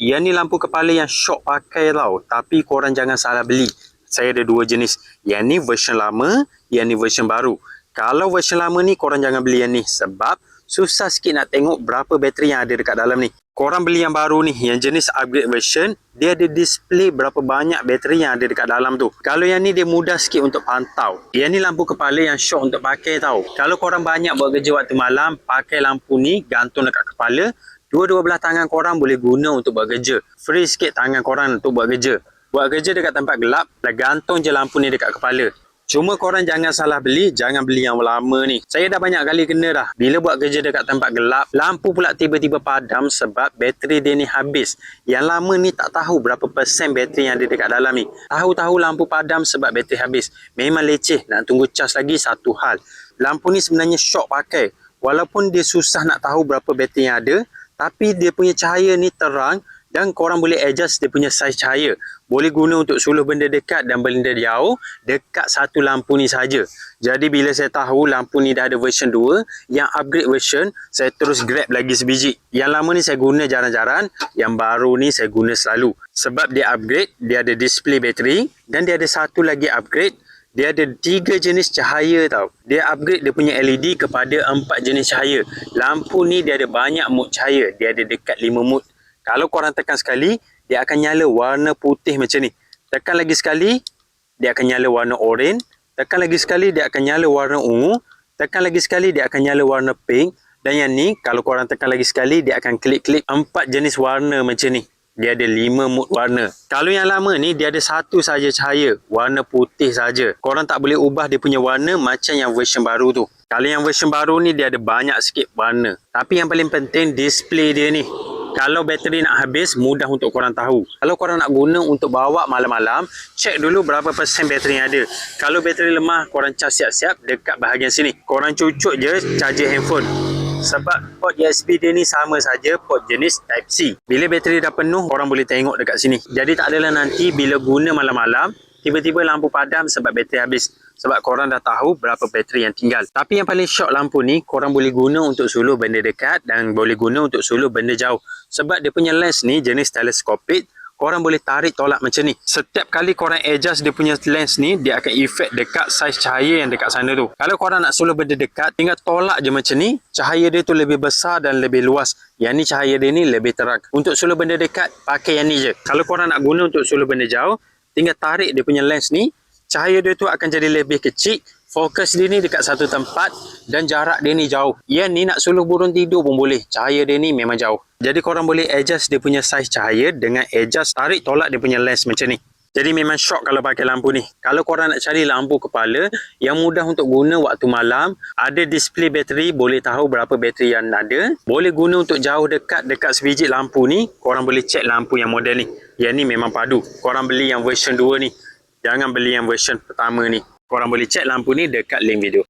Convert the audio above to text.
Yang ni lampu kepala yang syok pakai tau. Tapi korang jangan salah beli. Saya ada dua jenis. Yang ni version lama, yang ni version baru. Kalau version lama ni korang jangan beli yang ni sebab susah sikit nak tengok berapa bateri yang ada dekat dalam ni. Korang beli yang baru ni, yang jenis upgrade version, dia ada display berapa banyak bateri yang ada dekat dalam tu. Kalau yang ni dia mudah sikit untuk pantau. Yang ni lampu kepala yang syok untuk pakai tau. Kalau korang banyak buat kerja waktu malam, pakai lampu ni gantung dekat kepala, dua-dua belah tangan korang boleh guna untuk buat kerja. Free sikit tangan korang untuk buat kerja. Buat kerja dekat tempat gelap, dah gantung je lampu ni dekat kepala. Cuma korang jangan salah beli, jangan beli yang lama ni. Saya dah banyak kali kena dah. Bila buat kerja dekat tempat gelap, lampu pula tiba-tiba padam sebab bateri dia ni habis. Yang lama ni tak tahu berapa persen bateri yang ada dekat dalam ni. Tahu-tahu lampu padam sebab bateri habis. Memang leceh, nak tunggu cas lagi satu hal. Lampu ni sebenarnya syok pakai. Walaupun dia susah nak tahu berapa bateri yang ada, tapi dia punya cahaya ni terang dan korang boleh adjust dia punya saiz cahaya. Boleh guna untuk suluh benda dekat dan benda jauh dekat satu lampu ni saja. Jadi bila saya tahu lampu ni dah ada version 2, yang upgrade version, saya terus grab lagi sebiji. Yang lama ni saya guna jarang-jarang, yang baru ni saya guna selalu. Sebab dia upgrade, dia ada display bateri dan dia ada satu lagi upgrade dia ada tiga jenis cahaya tau. Dia upgrade dia punya LED kepada empat jenis cahaya. Lampu ni dia ada banyak mood cahaya. Dia ada dekat lima mood. Kalau korang tekan sekali, dia akan nyala warna putih macam ni. Tekan lagi sekali, dia akan nyala warna oranye. Tekan lagi sekali, dia akan nyala warna ungu. Tekan lagi sekali, dia akan nyala warna pink. Dan yang ni, kalau korang tekan lagi sekali, dia akan klik-klik empat jenis warna macam ni. Dia ada lima mood warna. Kalau yang lama ni, dia ada satu saja cahaya. Warna putih saja. Korang tak boleh ubah dia punya warna macam yang version baru tu. Kalau yang version baru ni, dia ada banyak sikit warna. Tapi yang paling penting, display dia ni. Kalau bateri nak habis, mudah untuk korang tahu. Kalau korang nak guna untuk bawa malam-malam, cek dulu berapa persen bateri yang ada. Kalau bateri lemah, korang cas siap-siap dekat bahagian sini. Korang cucuk je charger handphone. Sebab port USB dia ni sama saja port jenis Type-C. Bila bateri dah penuh, korang boleh tengok dekat sini. Jadi tak adalah nanti bila guna malam-malam, tiba-tiba lampu padam sebab bateri habis. Sebab korang dah tahu berapa bateri yang tinggal. Tapi yang paling syok lampu ni, korang boleh guna untuk suluh benda dekat dan boleh guna untuk suluh benda jauh. Sebab dia punya lens ni jenis teleskopik, korang boleh tarik tolak macam ni. Setiap kali korang adjust dia punya lens ni, dia akan efek dekat saiz cahaya yang dekat sana tu. Kalau korang nak suluh benda dekat, tinggal tolak je macam ni, cahaya dia tu lebih besar dan lebih luas. Yang ni cahaya dia ni lebih terang. Untuk suluh benda dekat, pakai yang ni je. Kalau korang nak guna untuk suluh benda jauh, tinggal tarik dia punya lens ni, cahaya dia tu akan jadi lebih kecil, fokus dia ni dekat satu tempat dan jarak dia ni jauh. Yang ni nak suluh burung tidur pun boleh. Cahaya dia ni memang jauh. Jadi korang boleh adjust dia punya saiz cahaya dengan adjust tarik tolak dia punya lens macam ni. Jadi memang shock kalau pakai lampu ni. Kalau korang nak cari lampu kepala yang mudah untuk guna waktu malam, ada display bateri, boleh tahu berapa bateri yang ada. Boleh guna untuk jauh dekat dekat sebiji lampu ni, korang boleh check lampu yang model ni. Yang ni memang padu. Korang beli yang version 2 ni. Jangan beli yang version pertama ni. Korang boleh check lampu ni dekat link video.